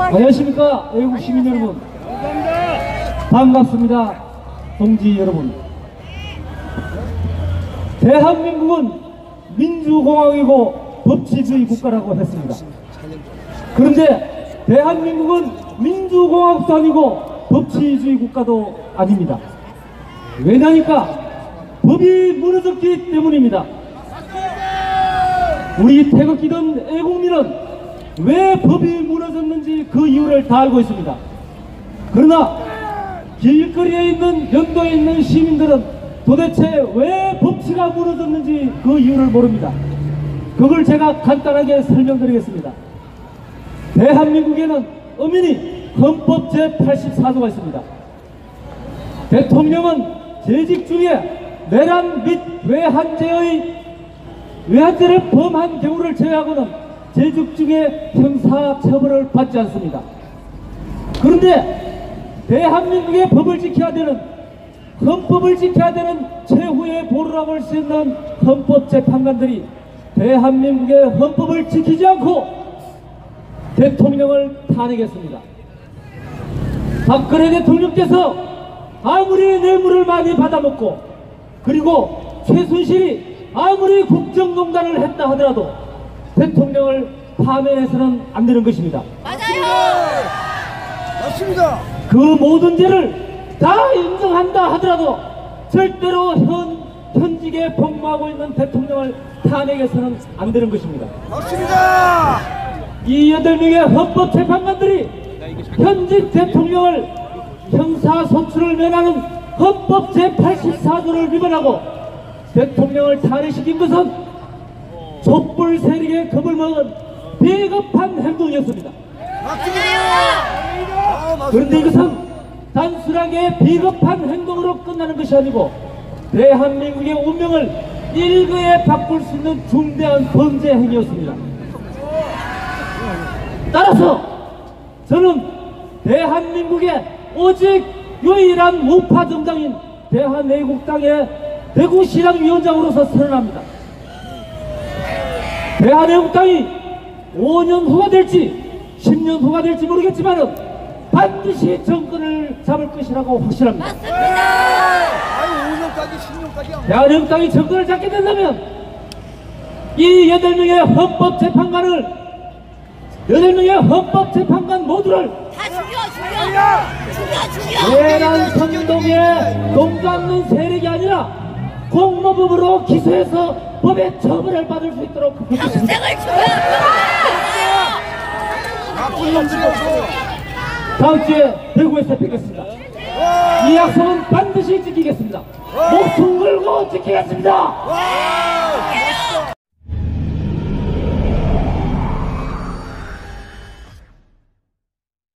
안녕하십니까? 애국 시민 여러분. 반갑습니다 동지 여러분. 대한민국은 민주공화국이고 법치주의 국가라고 했습니다. 그런데 대한민국은 민주공화국도 아니고 법치주의 국가도 아닙니다. 왜냐니까 법이 무너졌기 때문입니다. 우리 태극기든 애국민은 왜 법이 무너졌는지 그 이유를 다 알고 있습니다. 그러나 길거리에 있는 연도에 있는 시민들은 도대체 왜 법치가 무너졌는지 그 이유를 모릅니다. 그걸 제가 간단하게 설명드리겠습니다. 대한민국에는 엄연히 헌법 제84조가 있습니다. 대통령은 재직 중에 내란 및 외환죄의 외환죄를 범한 경우를 제외하고는 재직 중에 형사 처벌을 받지 않습니다. 그런데 대한민국의 법을 지켜야 되는 헌법을 지켜야 되는 최후의 보루라고 할수 있는 헌법재판관들이 대한민국의 헌법을 지키지 않고 대통령을 탄핵했습니다. 박근혜 대통령께서 아무리 뇌물을 많이 받아먹고 그리고 최순실이 아무리 국정농단을 했다 하더라도 대통령을 파면해서는 안 되는 것입니다. 맞아요. 맞습니다. 그 모든 죄를 다 인정한다 하더라도 절대로 현, 현직에 복무하고 있는 대통령을 탄핵해서는 안 되는 것입니다. 맞습니다. 이 여덟 명의 헌법재판관들이 현직 대통령을 형사소출을 면하는 헌법 제84조를 위반하고 대통령을 탄핵시킨 것은 촛불 세력의 겁을 먹은 비겁한 행동이었습니다. 맞습니다. 그런데 이것은 단순하게 비겁한 행동으로 끝나는 것이 아니고 대한민국의 운명을 일거에 바꿀 수 있는 중대한 범죄 행위였습니다. 따라서 저는 대한민국의 오직 유일한 우파 정당인 대한애국당의 대구시당 위원장으로서 선언합니다. 대한애국당이 5년 후가 될지 10년 후가 될지 모르겠지만은 반드시 정권을 잡을 것이라고 5년까지, 10년까지 안 대한민국당이 정권을 잡게 된다면 이 여덟 명의 헌법재판관을 여덟 명의 헌법재판관 모두를 다 죽여, 죽여. 죽여, 죽여. 내란 선동에 동감는 세력이 아니라 공모법으로 기소해서 법의 처벌을 받을 수 있도록. 평생을 죽여. 나쁜 놈들이어서. 다음 주에 대구에서 뵙겠습니다. 이 약속은 반드시 지키겠습니다. 목숨 걸고 지키겠습니다. 와!